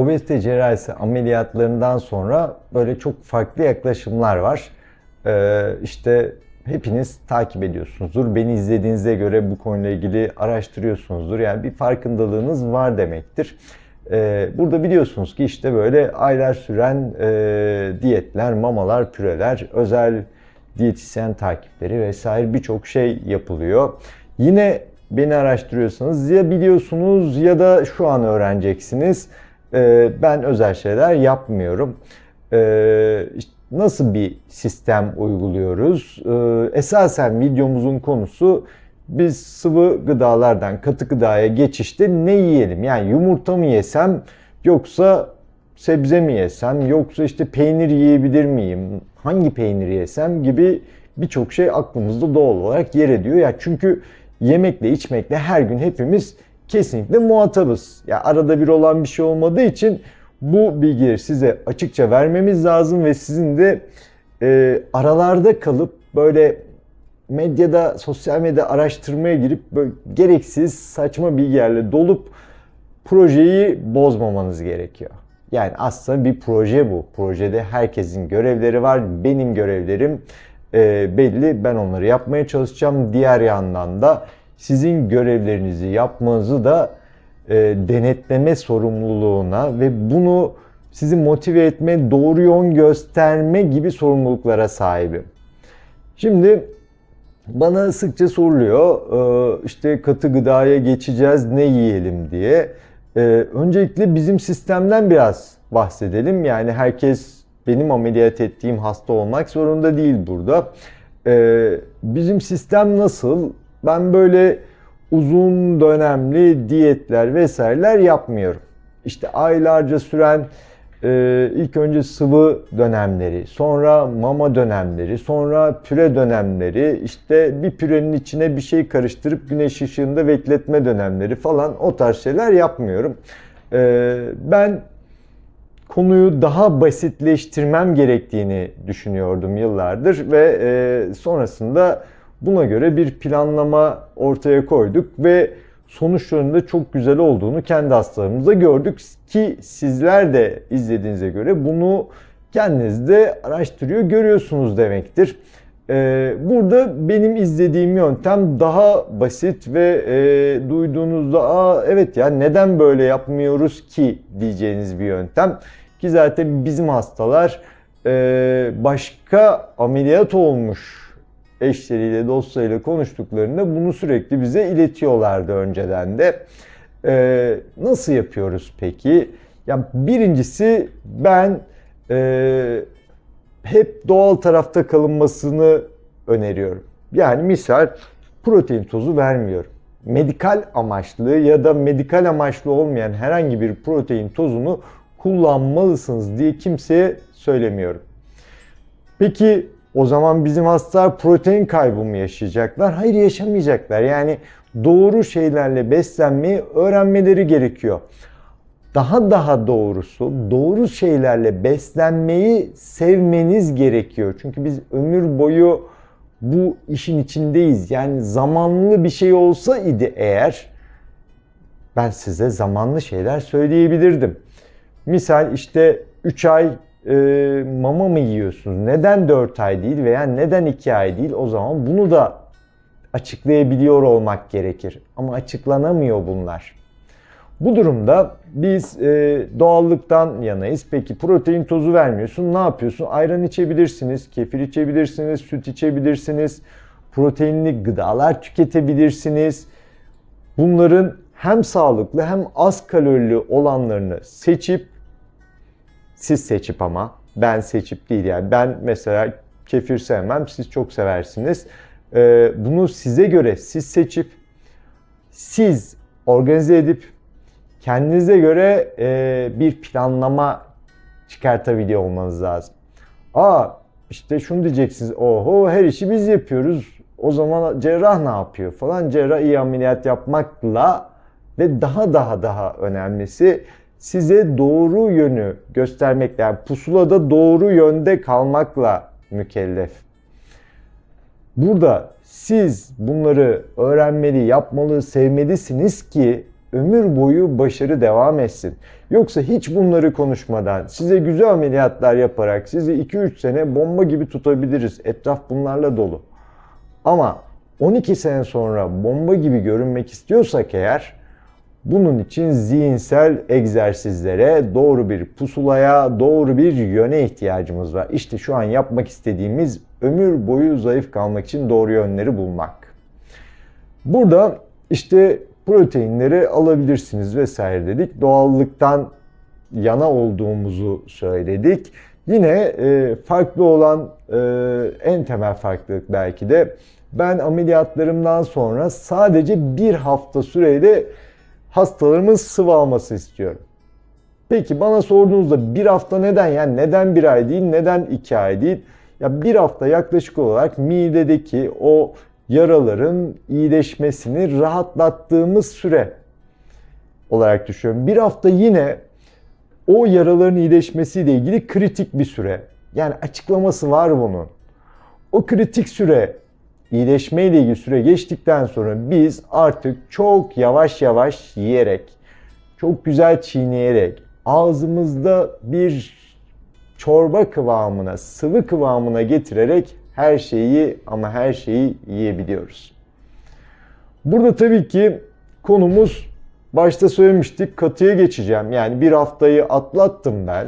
obezite cerrahisi ameliyatlarından sonra böyle çok farklı yaklaşımlar var. Ee, işte hepiniz takip ediyorsunuzdur. Beni izlediğinize göre bu konuyla ilgili araştırıyorsunuzdur. Yani bir farkındalığınız var demektir. Ee, burada biliyorsunuz ki işte böyle aylar süren e, diyetler, mamalar, püreler, özel diyetisyen takipleri vesaire birçok şey yapılıyor. Yine beni araştırıyorsanız ya biliyorsunuz ya da şu an öğreneceksiniz. Ee, ben özel şeyler yapmıyorum. Ee, işte nasıl bir sistem uyguluyoruz? Ee, esasen videomuzun konusu biz sıvı gıdalardan katı gıdaya geçişte ne yiyelim? Yani yumurta mı yesem yoksa sebze mi yesem yoksa işte peynir yiyebilir miyim? Hangi peyniri yesem gibi birçok şey aklımızda doğal olarak yer ediyor. Ya çünkü yemekle içmekle her gün hepimiz kesinlikle muhatabız. Ya arada bir olan bir şey olmadığı için bu bilgileri size açıkça vermemiz lazım ve sizin de e, aralarda kalıp böyle medyada, sosyal medya araştırmaya girip böyle gereksiz saçma bilgilerle dolup projeyi bozmamanız gerekiyor. Yani aslında bir proje bu. Projede herkesin görevleri var. Benim görevlerim e, belli. Ben onları yapmaya çalışacağım. Diğer yandan da sizin görevlerinizi yapmanızı da e, denetleme sorumluluğuna ve bunu sizi motive etme, doğru yön gösterme gibi sorumluluklara sahibim. Şimdi bana sıkça soruluyor e, işte katı gıdaya geçeceğiz ne yiyelim diye. E, öncelikle bizim sistemden biraz bahsedelim. Yani herkes benim ameliyat ettiğim hasta olmak zorunda değil burada. E, bizim sistem nasıl? Ben böyle uzun dönemli diyetler vesaireler yapmıyorum. İşte aylarca süren e, ilk önce sıvı dönemleri, sonra mama dönemleri, sonra püre dönemleri, işte bir pürenin içine bir şey karıştırıp güneş ışığında bekletme dönemleri falan o tarz şeyler yapmıyorum. E, ben konuyu daha basitleştirmem gerektiğini düşünüyordum yıllardır ve e, sonrasında buna göre bir planlama ortaya koyduk ve sonuçlarında çok güzel olduğunu kendi hastalarımızda gördük ki sizler de izlediğinize göre bunu kendiniz de araştırıyor görüyorsunuz demektir. Ee, burada benim izlediğim yöntem daha basit ve e, duyduğunuzda Aa, evet ya neden böyle yapmıyoruz ki diyeceğiniz bir yöntem. Ki zaten bizim hastalar e, başka ameliyat olmuş eşleriyle, dostlarıyla konuştuklarında bunu sürekli bize iletiyorlardı önceden de. Ee, nasıl yapıyoruz peki? Ya birincisi ben e, hep doğal tarafta kalınmasını öneriyorum. Yani misal protein tozu vermiyorum. Medikal amaçlı ya da medikal amaçlı olmayan herhangi bir protein tozunu kullanmalısınız diye kimseye söylemiyorum. Peki o zaman bizim hastalar protein kaybı mı yaşayacaklar? Hayır yaşamayacaklar. Yani doğru şeylerle beslenmeyi öğrenmeleri gerekiyor. Daha daha doğrusu doğru şeylerle beslenmeyi sevmeniz gerekiyor. Çünkü biz ömür boyu bu işin içindeyiz. Yani zamanlı bir şey olsa idi eğer ben size zamanlı şeyler söyleyebilirdim. Misal işte 3 ay e, mama mı yiyorsunuz? Neden 4 ay değil veya neden 2 ay değil? O zaman bunu da açıklayabiliyor olmak gerekir. Ama açıklanamıyor bunlar. Bu durumda biz e, doğallıktan yanayız. Peki protein tozu vermiyorsun. Ne yapıyorsun? Ayran içebilirsiniz, kefir içebilirsiniz, süt içebilirsiniz. Proteinli gıdalar tüketebilirsiniz. Bunların hem sağlıklı hem az kalorili olanlarını seçip siz seçip ama ben seçip değil yani ben mesela kefir sevmem siz çok seversiniz. Ee, bunu size göre siz seçip siz organize edip kendinize göre e, bir planlama çıkartabiliyor olmanız lazım. Aa işte şunu diyeceksiniz. Oho her işi biz yapıyoruz. O zaman cerrah ne yapıyor falan. Cerrah iyi ameliyat yapmakla ve daha daha daha önemlisi size doğru yönü göstermekle yani pusulada doğru yönde kalmakla mükellef. Burada siz bunları öğrenmeli, yapmalı, sevmelisiniz ki ömür boyu başarı devam etsin. Yoksa hiç bunları konuşmadan size güzel ameliyatlar yaparak sizi 2-3 sene bomba gibi tutabiliriz. Etraf bunlarla dolu. Ama 12 sene sonra bomba gibi görünmek istiyorsak eğer bunun için zihinsel egzersizlere, doğru bir pusulaya, doğru bir yöne ihtiyacımız var. İşte şu an yapmak istediğimiz ömür boyu zayıf kalmak için doğru yönleri bulmak. Burada işte proteinleri alabilirsiniz vesaire dedik. Doğallıktan yana olduğumuzu söyledik. Yine e, farklı olan e, en temel farklılık belki de ben ameliyatlarımdan sonra sadece bir hafta süreyle hastalarımın sıvı alması istiyorum. Peki bana sorduğunuzda bir hafta neden yani neden bir ay değil neden iki ay değil? Ya bir hafta yaklaşık olarak midedeki o yaraların iyileşmesini rahatlattığımız süre olarak düşünüyorum. Bir hafta yine o yaraların iyileşmesiyle ilgili kritik bir süre. Yani açıklaması var bunun. O kritik süre iyileşme ile ilgili süre geçtikten sonra biz artık çok yavaş yavaş yiyerek, çok güzel çiğneyerek, ağzımızda bir çorba kıvamına, sıvı kıvamına getirerek her şeyi ama her şeyi yiyebiliyoruz. Burada tabii ki konumuz başta söylemiştik katıya geçeceğim. Yani bir haftayı atlattım ben.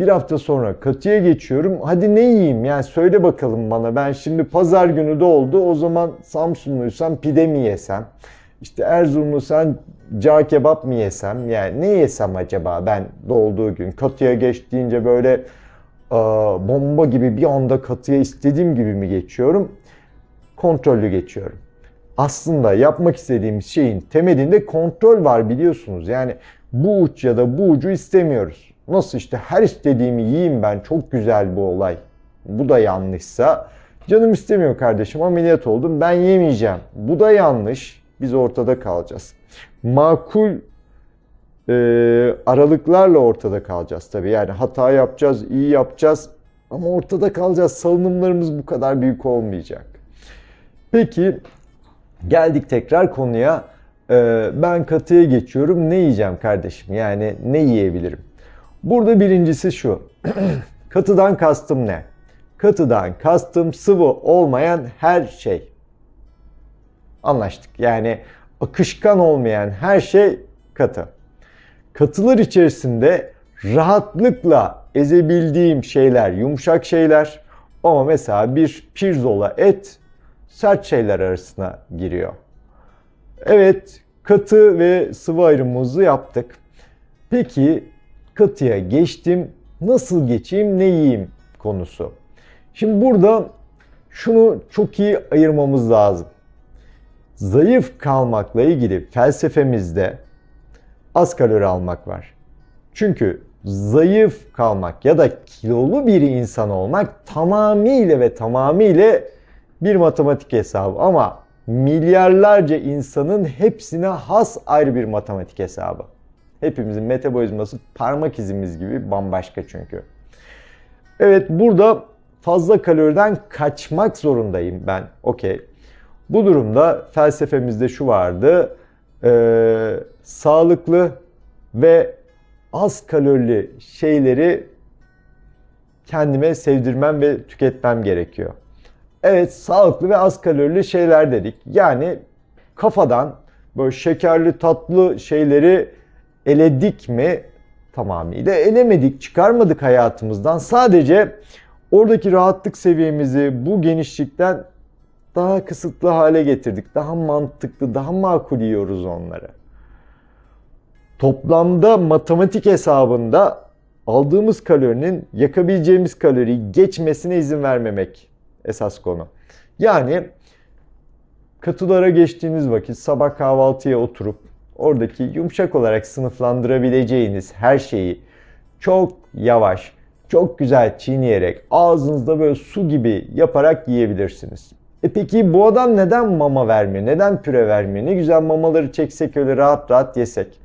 Bir hafta sonra katıya geçiyorum. Hadi ne yiyeyim? Yani söyle bakalım bana. Ben şimdi pazar günü de oldu. O zaman Samsunluysam pide mi yesem? İşte Erzurumluysam cağ kebap mı yesem? Yani ne yesem acaba ben doğduğu gün? Katıya geç deyince böyle bomba gibi bir anda katıya istediğim gibi mi geçiyorum? Kontrollü geçiyorum. Aslında yapmak istediğimiz şeyin temelinde kontrol var biliyorsunuz. Yani bu uç ya da bu ucu istemiyoruz. Nasıl işte her istediğimi yiyeyim ben çok güzel bu olay. Bu da yanlışsa canım istemiyor kardeşim ameliyat oldum ben yemeyeceğim. Bu da yanlış. Biz ortada kalacağız. Makul e, aralıklarla ortada kalacağız tabii. Yani hata yapacağız, iyi yapacağız ama ortada kalacağız. Salınımlarımız bu kadar büyük olmayacak. Peki geldik tekrar konuya. E, ben katıya geçiyorum. Ne yiyeceğim kardeşim? Yani ne yiyebilirim? Burada birincisi şu. Katıdan kastım ne? Katıdan kastım sıvı olmayan her şey. Anlaştık. Yani akışkan olmayan her şey katı. Katılar içerisinde rahatlıkla ezebildiğim şeyler yumuşak şeyler ama mesela bir pirzola et sert şeyler arasına giriyor. Evet katı ve sıvı ayrımımızı yaptık. Peki katıya geçtim. Nasıl geçeyim, ne yiyeyim konusu. Şimdi burada şunu çok iyi ayırmamız lazım. Zayıf kalmakla ilgili felsefemizde az kalori almak var. Çünkü zayıf kalmak ya da kilolu bir insan olmak tamamıyla ve tamamıyla bir matematik hesabı ama milyarlarca insanın hepsine has ayrı bir matematik hesabı. Hepimizin metabolizması parmak izimiz gibi bambaşka çünkü. Evet burada fazla kaloriden kaçmak zorundayım ben. Okey. Bu durumda felsefemizde şu vardı. Ee, sağlıklı ve az kalorili şeyleri kendime sevdirmem ve tüketmem gerekiyor. Evet sağlıklı ve az kalorili şeyler dedik. Yani kafadan böyle şekerli tatlı şeyleri eledik mi? Tamamıyla elemedik, çıkarmadık hayatımızdan. Sadece oradaki rahatlık seviyemizi bu genişlikten daha kısıtlı hale getirdik. Daha mantıklı, daha makul yiyoruz onları. Toplamda matematik hesabında aldığımız kalorinin yakabileceğimiz kaloriyi geçmesine izin vermemek esas konu. Yani katılara geçtiğiniz vakit sabah kahvaltıya oturup oradaki yumuşak olarak sınıflandırabileceğiniz her şeyi çok yavaş, çok güzel çiğneyerek ağzınızda böyle su gibi yaparak yiyebilirsiniz. E peki bu adam neden mama vermiyor? Neden püre vermiyor? Ne güzel mamaları çeksek öyle rahat rahat yesek.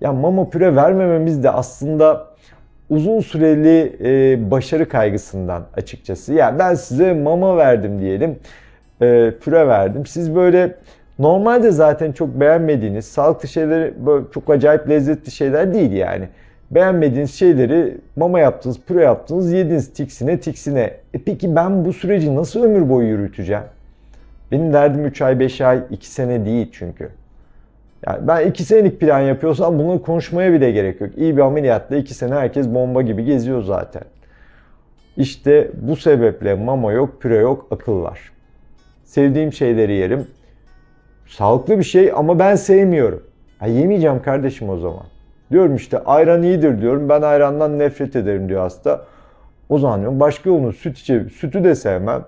Ya mama püre vermememiz de aslında uzun süreli e, başarı kaygısından açıkçası. Ya yani ben size mama verdim diyelim. E, püre verdim. Siz böyle Normalde zaten çok beğenmediğiniz, sağlıklı şeyleri böyle çok acayip lezzetli şeyler değil yani. Beğenmediğiniz şeyleri mama yaptınız, püre yaptınız, yediniz tiksine tiksine. E peki ben bu süreci nasıl ömür boyu yürüteceğim? Benim derdim 3 ay, 5 ay, 2 sene değil çünkü. Yani ben 2 senelik plan yapıyorsam bunu konuşmaya bile gerek yok. İyi bir ameliyatla 2 sene herkes bomba gibi geziyor zaten. İşte bu sebeple mama yok, püre yok, akıl var. Sevdiğim şeyleri yerim. Sağlıklı bir şey ama ben sevmiyorum. Ha, yemeyeceğim kardeşim o zaman. Diyorum işte ayran iyidir diyorum. Ben ayrandan nefret ederim diyor hasta. O zaman diyorum başka yolunu süt içe, sütü de sevmem.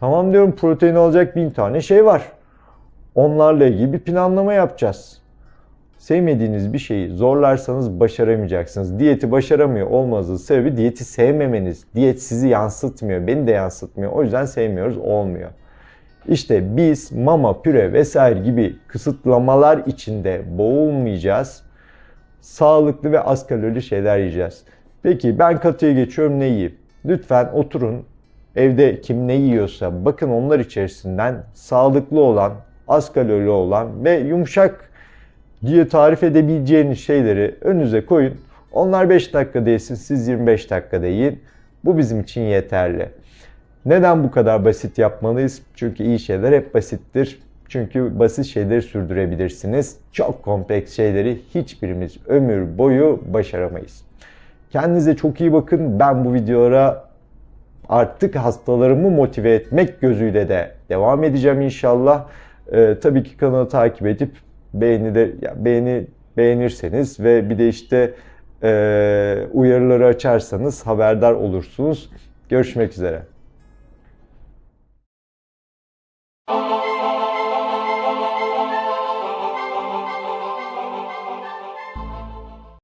Tamam diyorum protein alacak bin tane şey var. Onlarla ilgili bir planlama yapacağız. Sevmediğiniz bir şeyi zorlarsanız başaramayacaksınız. Diyeti başaramıyor olmanızın sebebi diyeti sevmemeniz. Diyet sizi yansıtmıyor, beni de yansıtmıyor. O yüzden sevmiyoruz, olmuyor. İşte biz mama, püre vesaire gibi kısıtlamalar içinde boğulmayacağız. Sağlıklı ve az kalorili şeyler yiyeceğiz. Peki ben katıya geçiyorum ne yiyeyim? Lütfen oturun. Evde kim ne yiyorsa bakın onlar içerisinden sağlıklı olan, az kalorili olan ve yumuşak diye tarif edebileceğiniz şeyleri önünüze koyun. Onlar 5 dakikada yesin, siz 25 dakikada yiyin. Bu bizim için yeterli. Neden bu kadar basit yapmalıyız? Çünkü iyi şeyler hep basittir. Çünkü basit şeyleri sürdürebilirsiniz. Çok kompleks şeyleri hiçbirimiz ömür boyu başaramayız. Kendinize çok iyi bakın. Ben bu videolara artık hastalarımı motive etmek gözüyle de devam edeceğim inşallah. Ee, tabii ki kanalı takip edip beğeni de ya beğeni beğenirseniz ve bir de işte e, uyarıları açarsanız haberdar olursunuz. Görüşmek üzere.